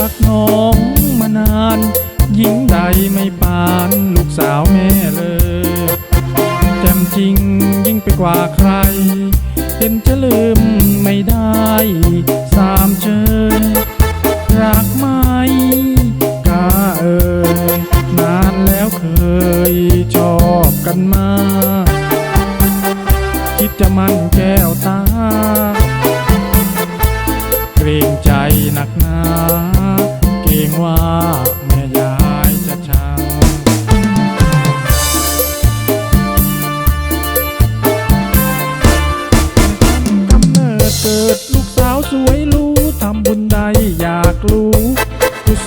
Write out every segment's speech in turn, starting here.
รักน้องมานาน หญิงใดไม่ปานลูกสาวแม่เลยแจ่มจริงยิ่งไปกว่าใคร เห็นจะลืมไม่ได้สามเจอรักไหมกาเอ่ยนานแล้วเคยชอบกันมา คิดจะมันแก้วตา เกรงใจหนักหนา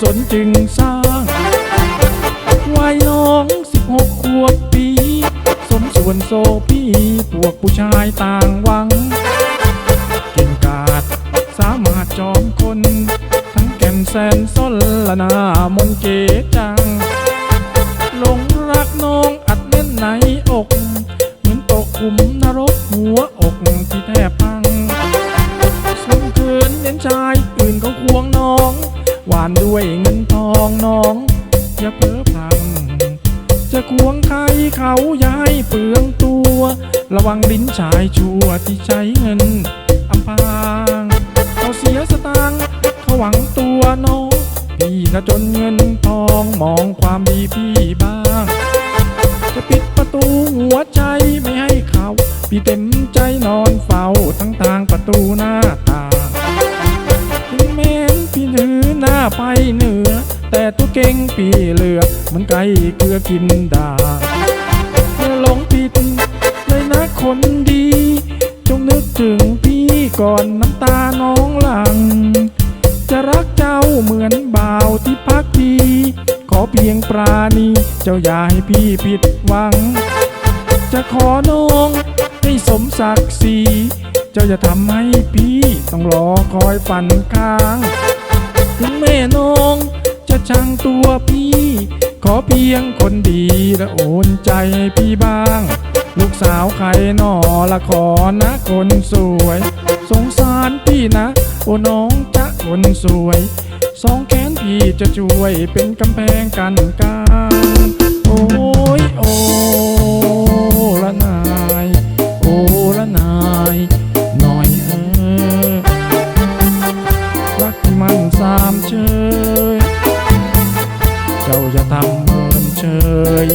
สนจึงสร้างวัยน้องสิบหกขวบปี สมส่วนโซพี่พวกผู้ชายต่างหวัง เก่งกาจสามารถจอมคน ทั้งแก่นแสนส้นละนามนเกจัง ด้วยเงินทองน้อง อย่าเพ้อพลัง จะควงใครเขาย้าให้เปลืองตัว ระวังลิ้นชายชั่วที่ใช้เงินอำพรางเขาเสียสตางค์เขาหวังตัวน้อง พี่ก็จนเงินทองมองความดีพี่บ้าง จะปิดประตูหัวใจไม่ให้เขา พี่เต็มใจ ก่งพี่เหลือกมันไก่เกลือกินดาเมื่อหลงผิดเลยนะคนดี จงนึกถึงพี่ก่อนน้ำตาน้องหลัง จะรักเจ้าเหมือนบ่าวที่พักดี ขอเพียงปราณีเจ้าอย่าให้พี่ผิดหวัง จะขอน้องให้สมศักดิ์ศรีเจ้าจะทำให้พี่ต้องรอคอยฝันค้าง ถึงแม่น้อง จะชังตัวพี่ ขอเพียงคนดีและโอนใจให้พี่บ้าง ลูกสาวใครหนอละขอนะคนสวย สงสารพี่นะ โอ้น้องจะคนสวย สองแขนพี่จะช่วยเป็นกำแพงกันกลาง อย่าทำเมินเฉย